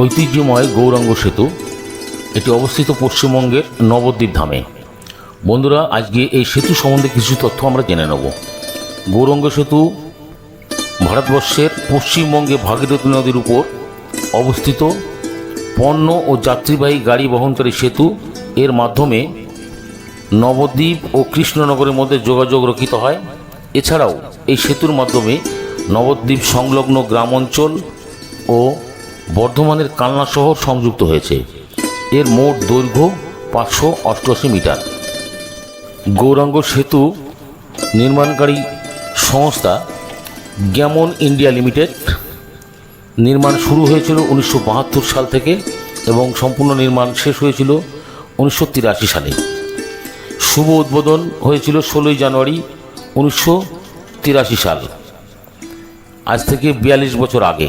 ঐতিহ্যময় গৌরাঙ্গ সেতু, এটি অবস্থিত পশ্চিমবঙ্গের নবদ্বীপ ধামে। বন্ধুরা, আজকে এই সেতু সম্বন্ধে কিছু তথ্য আমরা জেনে নেব। গৌরাঙ্গ সেতু ভারতবর্ষের পশ্চিমবঙ্গে ভাগীরথী নদীর উপর অবস্থিত পণ্য ও যাত্রীবাহী গাড়ি বহনকারী সেতু, এর মাধ্যমে নবদ্বীপ ও কৃষ্ণনগরের মধ্যে যোগাযোগ রক্ষিত হয়। এছাড়াও, এই সেতুর মাধ্যমে নবদ্বীপ সংলগ্ন গ্রাম অঞ্চল ও বর্ধমানের কালনা শহর সংযুক্ত হয়েছে। এর মোট দৈর্ঘ্য পাঁচশো অষ্টআশি মিটার। গৌরাঙ্গ সেতু নির্মাণকারী সংস্থা গ্যামন ইন্ডিয়া লিমিটেড নির্মাণ শুরু হয়েছিল উনিশশো বাহাত্তর সাল থেকে এবং সম্পূর্ণ নির্মাণ শেষ হয়েছিল উনিশশো তিরাশি সালে। শুভ উদ্বোধন হয়েছিল ষোলোই জানুয়ারি উনিশশো তিরাশি সাল। আজ থেকে বিয়াল্লিশ বছর আগে।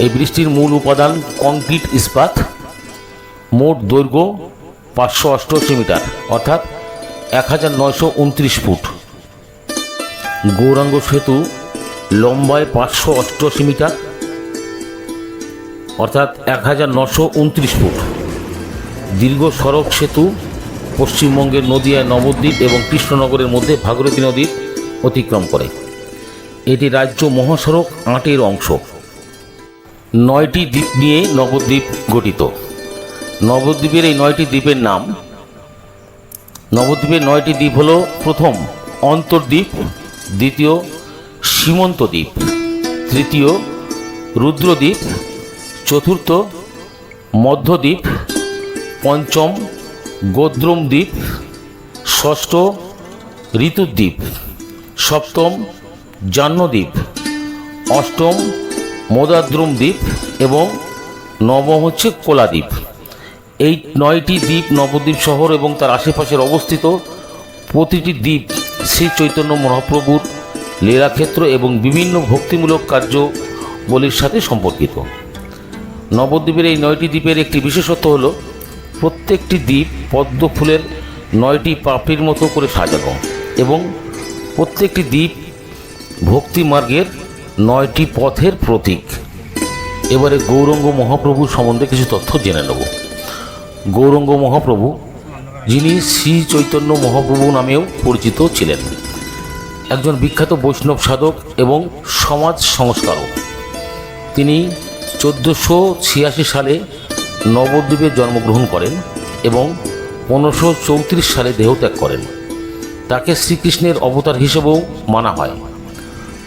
এই ব্রিজটির মূল উপাদান কংক্রিট ইস্পাত। মোট দৈর্ঘ্য পাঁচশো অষ্টআশি মিটার, অর্থাৎ এক হাজার নয়শো উনত্রিশ ফুট। গৌরাঙ্গ সেতু লম্বায় পাঁচশো অষ্টআশি মিটার, অর্থাৎ এক হাজার নশো উনত্রিশ ফুট। দীর্ঘ সড়ক সেতু পশ্চিমবঙ্গের নদিয়ায় নবদ্বীপ এবং কৃষ্ণনগরের মধ্যে ভাগীরথী নদীর অতিক্রম করে। এটি রাজ্য মহাসড়ক আটের অংশ। নয়টি দ্বীপ নিয়ে নবদ্বীপ গঠিত। নবদ্বীপের এই নয়টি দ্বীপের নাম, নবদ্বীপের নয়টি দ্বীপ হল প্রথম অন্তর্দ্বীপ, দ্বিতীয় সীমন্ত দ্বীপ, তৃতীয় রুদ্রদ্বীপ, চতুর্থ মধ্যদ্বীপ, পঞ্চম গোদ্রম দ্বীপ ষষ্ঠ ঋতুদ্বীপ, সপ্তম জাহ্নদ্বীপ, অষ্টম মোদাদ্রুম দ্বীপ এবং নবম হচ্ছে কোলাদ্বীপ। এই নয়টি দ্বীপ নবদ্বীপ শহর এবং তার আশেপাশের অবস্থিত প্রতিটি দ্বীপ শ্রী চৈতন্য মহাপ্রভুর লীলাক্ষেত্র এবং বিভিন্ন ভক্তিমূলক কার্যবলির সাথে সম্পর্কিত। নবদ্বীপের এই নয়টি দ্বীপের একটি বিশেষত্ব হল, প্রত্যেকটি দ্বীপ পদ্ম ফুলের নয়টি পাপড়ির মতো করে সাজানো এবং প্রত্যেকটি দ্বীপ ভক্তি মার্গের নয়টি পথের প্রতীক। এবারে গৌরঙ্গ মহাপ্রভু সম্বন্ধে কিছু তথ্য জেনে নেব। গৌরঙ্গ মহাপ্রভু, যিনি শ্রী চৈতন্য মহাপ্রভু নামেও পরিচিত ছিলেন। একজন বিখ্যাত বৈষ্ণব সাধক এবং সমাজ সংস্কারক। তিনি চোদ্দোশো ছিয়াশি সালে নবদ্বীপে জন্মগ্রহণ করেন এবং পনেরোশো চৌত্রিশ সালে দেহত্যাগ করেন। তাকে শ্রীকৃষ্ণের অবতার হিসেবেও মানা হয়।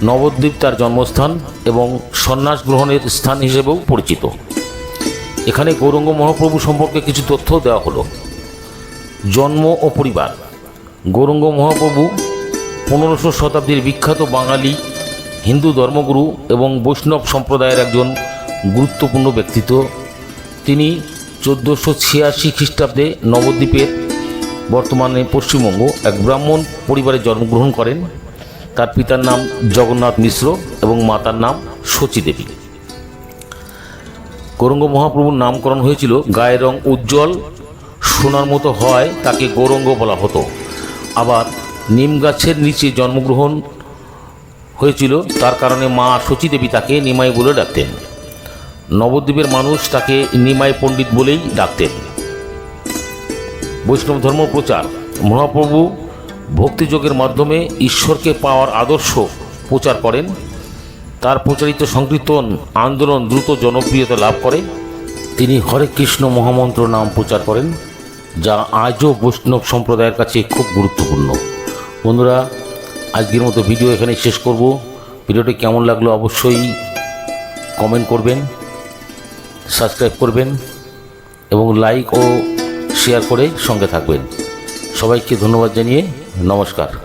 নবদ্বীপ তার জন্মস্থান এবং সন্ন্যাস গ্রহণের স্থান হিসেবেও পরিচিত। এখানে গৌরঙ্গ মহাপ্রভু সম্পর্কে কিছু তথ্য দেওয়া হলো। জন্ম ও পরিবার। গৌরঙ্গ মহাপ্রভু পনেরোশো শতাব্দীর বিখ্যাত বাঙালি, হিন্দু ধর্মগুরু এবং বৈষ্ণব সম্প্রদায়ের একজন গুরুত্বপূর্ণ ব্যক্তিত্ব। তিনি চোদ্দোশো ছিয়াশি খ্রিস্টাব্দে নবদ্বীপের বর্তমানে পশ্চিমবঙ্গ এক ব্রাহ্মণ পরিবারে জন্মগ্রহণ করেন। তার পিতার নাম জগন্নাথ মিশ্র এবং মাতার নাম শচী দেবী। গৌরঙ্গ মহাপ্রভুর নামকরণ হয়েছিল গায়ের রং উজ্জ্বল, সোনার মতো হয় তাকে গৌরঙ্গ বলা হতো। আবার নিম গাছের নিচে জন্মগ্রহণ হয়েছিল, তার কারণে মা শচী দেবী তাকে নিমাই বলে ডাকতেন। নবদ্বীপের মানুষ তাকে নিমাই পণ্ডিত বলেই ডাকতেন। বৈষ্ণব ধর্ম প্রচার, মহাপ্রভু ভক্তিযোগের মাধ্যমে ঈশ্বরকে পাওয়ার আদর্শ প্রচার করেন। তার প্রচারিত সংকীর্তন আন্দোলন দ্রুত জনপ্রিয়তা লাভ করে। তিনি হরে কৃষ্ণ মহামন্ত্র নাম প্রচার করেন, যা আজও বৈষ্ণব সম্প্রদায়ের কাছে খুব গুরুত্বপূর্ণ। বন্ধুরা, আজকের মতো ভিডিও এখানে শেষ করব। ভিডিওটি কেমন লাগল অবশ্যই কমেন্ট করবেন, সাবস্ক্রাইব করবেন এবং লাইক ও শেয়ার করে সঙ্গে থাকবেন। সবাইকে ধন্যবাদ জানিয়ে নমস্কার।